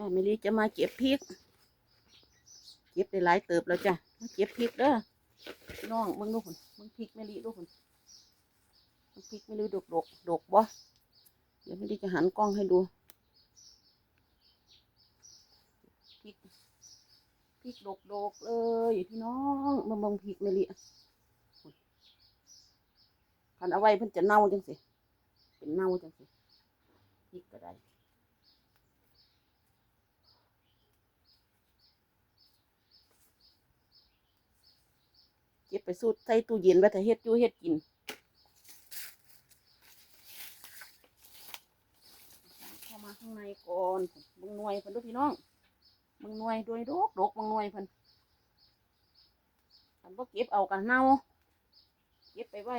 จ้าเมลีจะมาเก็บพริก เก็บได้หลายเติบแล้วจ้ะมาเก็บพริกเด้อพี่น้องมึงดูคนมึงพริกเมลีดูคนมึงพริกเมลีดกดกดกบ่เดี๋ยวเมลีจะหันกล้องให้ดูพริกพริกดกดกเลยพี่น้องมาเบังพริกเมลีคันเอาไว้เพิ่นจะเน่าจังสิเป็นเน่าจังสิพริกก็ได้ ก็บไปสูดใส่ตู้เย็นไว้ถ้าเฮ็ดยู่เฮ็ดกินเข้ามาข้างในก่อนมึงหน่วยเพิ่นดูพี่น้องมึงหน่วยโดยดกดกมึงหน่วยเพิ่นอันบ่เก็บเอากันเน่าเก็บไปไว้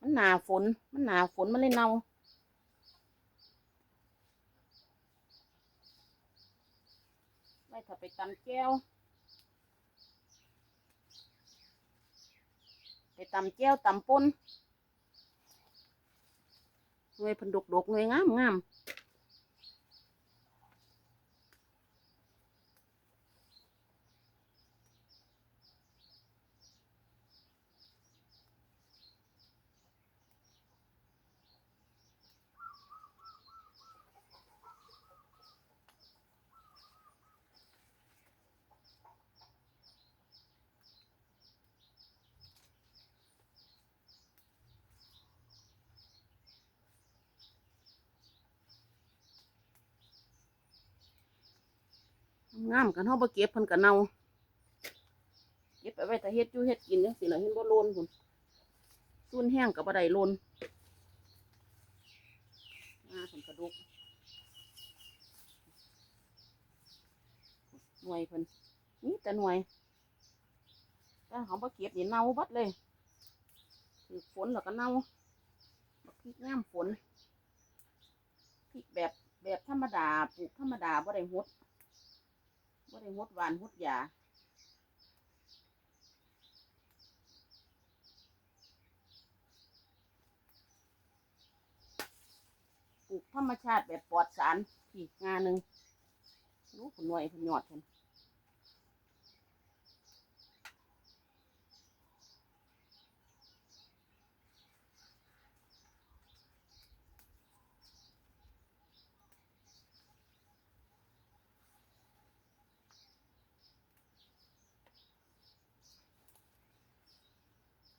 มันหนาฝนมันหนาฝนมันเลยเน่า ว้ถ้าไปตำแก้ว ไปตำแก้วตำป่นหน่วยพันดกดกหน่วยงามงาม งามกันเฮาบ่เก็บเพิ่นก็เน่าเก็บไปไว้ถ้าเฮ็ดอยู่เฮ็ดกินจังซี่ล่ะเห็นบ่โลนพุ่นซุนแห้งก็บ่ได้โลนงาเพิ่นกระดกหน่วยเพิ่นนี่แต่หน่วยถ้าเขาบ่เก็บนี่เน่าบัดเลยถือฝนแล้วก็เน่าบักพริกงามฝนพริกแบบแบบธรรมดาปลูกธรรมดาบ่ได้หด บ่ได้หดหวานหดยาปลูกธรรมชาติแบบปลอดสารอีกงานหนึ่งรู้ผลหน่วยผลยอดเห็น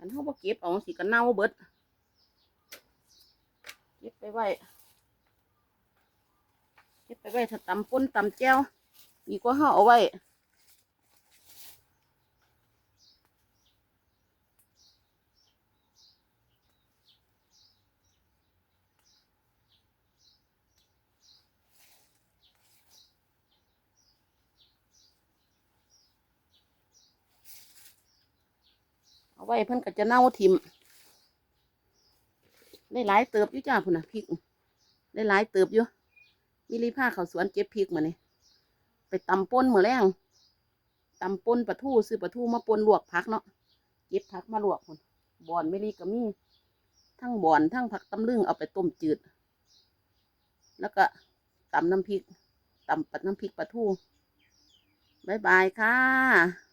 นเขาบ่เก็บเอาสิกันเน่าเบิดเก็บไปไว้เก็บไปไว้ถ้าตำป่นตำแจ้วดีกว่าเขาเอาไว้ ไว้เพิ่นก็จะเน่าทิมได้หลายเติบอยู่จ้าพุ่นนะพริก ได้หลายเติบอยู่มิลีผ้าเขาสวนเก็บพริกมาเนี่ยไปตำป่นมือแรงตำป่นปลาทูซื้อปลาทูมาปนลวกผักเนาะเก็บผักมาลวกพุ่นบอนมิลีก็มีทั้งบอนทั้งผักตำลึงเอาไปต้มจืด แล้วก็ตำน้ำพริกตำปัดน้ำพริกปลาทูบายบายค่ะ